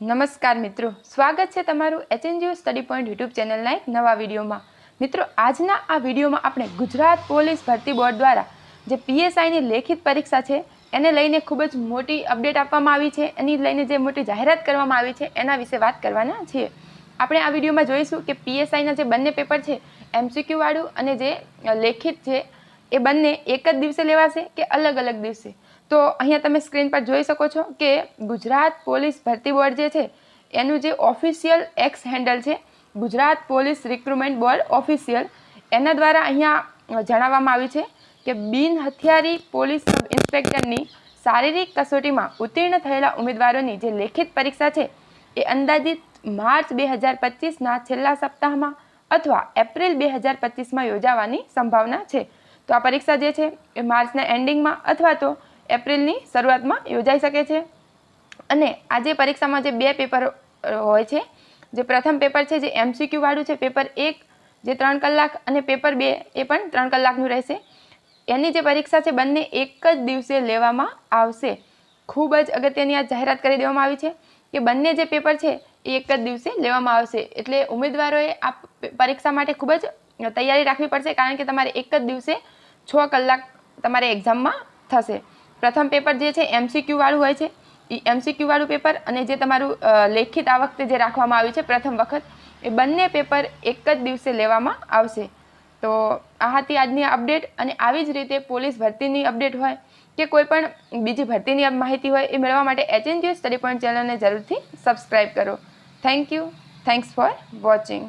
નમસ્કાર મિત્રો. સ્વાગત છે તમારું એચએનજીયુ સ્ટડી પોઈન્ટ યુટ્યુબ ચેનલના એક નવા વિડીયોમાં. મિત્રો, આજના આ વિડીયોમાં આપણે ગુજરાત પોલીસ ભરતી બોર્ડ દ્વારા જે પીએસઆઈની લેખિત પરીક્ષા છે, એને લઈને ખૂબ જ મોટી અપડેટ આપવામાં આવી છે. એની લઈને જે મોટી જાહેરાત કરવામાં આવી છે, એના વિશે વાત કરવાના છીએ. આપણે આ વિડીયોમાં જોઈશું કે પીએસઆઈના જે બંને પેપર છે એમસીક્યુવાળું અને જે લેખિત છે, એ બંને એક જ દિવસે લેવાશે કે અલગ અલગ દિવસે? તો અહીંયા તમે સ્ક્રીન પર જોઈ શકો છો કે ગુજરાત પોલીસ ભરતી બોર્ડ જે છે, એનું જે ઓફિશિયલ એક્સ હેન્ડલ છે, Gujarat police recruitment board official એના દ્વારા અહીંયા જણાવવામાં આવ્યું છે કે બિન હથિયારી પોલીસ સબ ઇન્સ્પેક્ટરની શારીરિક કસોટીમાં ઉત્તીર્ણ થયેલા ઉમેદવારોની જે લેખિત પરીક્ષા છે, એ અંદાજિત માર્ચ બે હજાર પચીસના છેલ્લા સપ્તાહમાં અથવા એપ્રિલ બે હજાર પચીસમાં યોજાવાની સંભાવના છે. તો આ પરીક્ષા જે છે, એ માર્ચના એન્ડિંગમાં અથવા તો એપ્રિલની શરૂઆતમાં યોજાઈ શકે છે. અને આજે પરીક્ષામાં જે બે પેપર હોય છે, જે પ્રથમ પેપર છે, જે એમસીક્યુ વાળું છે, પેપર એક, જે ત્રણ કલાક અને પેપર બે, એ પણ ત્રણ કલાકનું રહેશે. એની જે પરીક્ષા છે, બંને એક જ દિવસે લેવામાં આવશે. ખૂબ જ અગત્યની આ જાહેરાત કરી દેવામાં આવી છે કે બંને જે પેપર છે, એ એક જ દિવસે લેવામાં આવશે. એટલે ઉમેદવારોએ આ પરીક્ષા માટે ખૂબ જ તૈયારી રાખવી પડશે, કારણ કે તમારે એક જ દિવસે છ કલાક તમારે એક્ઝામમાં થશે. પ્રથમ પેપર જે છે એમસીક્યુ વાળું હોય છે. એ એમસીક્યુ વાળું પેપર અને જે તમારું લેખિત આ વખતે જે રાખવામાં આવ્યું છે, પ્રથમ વખત, એ બંને પેપર એક જ દિવસે લેવામાં આવશે. તો આ હતી આજની અપડેટ અને આવી જ રીતે પોલીસ ભરતીની અપડેટ હોય કે કોઈ પણ બીજી ભરતીની માહિતી હોય એ મેળવવા માટે એચએનજીઓ સ્ટડી પોઈન્ટ ચેનલને જરૂરથી સબસ્ક્રાઈબ કરો. Thank you thanks for watching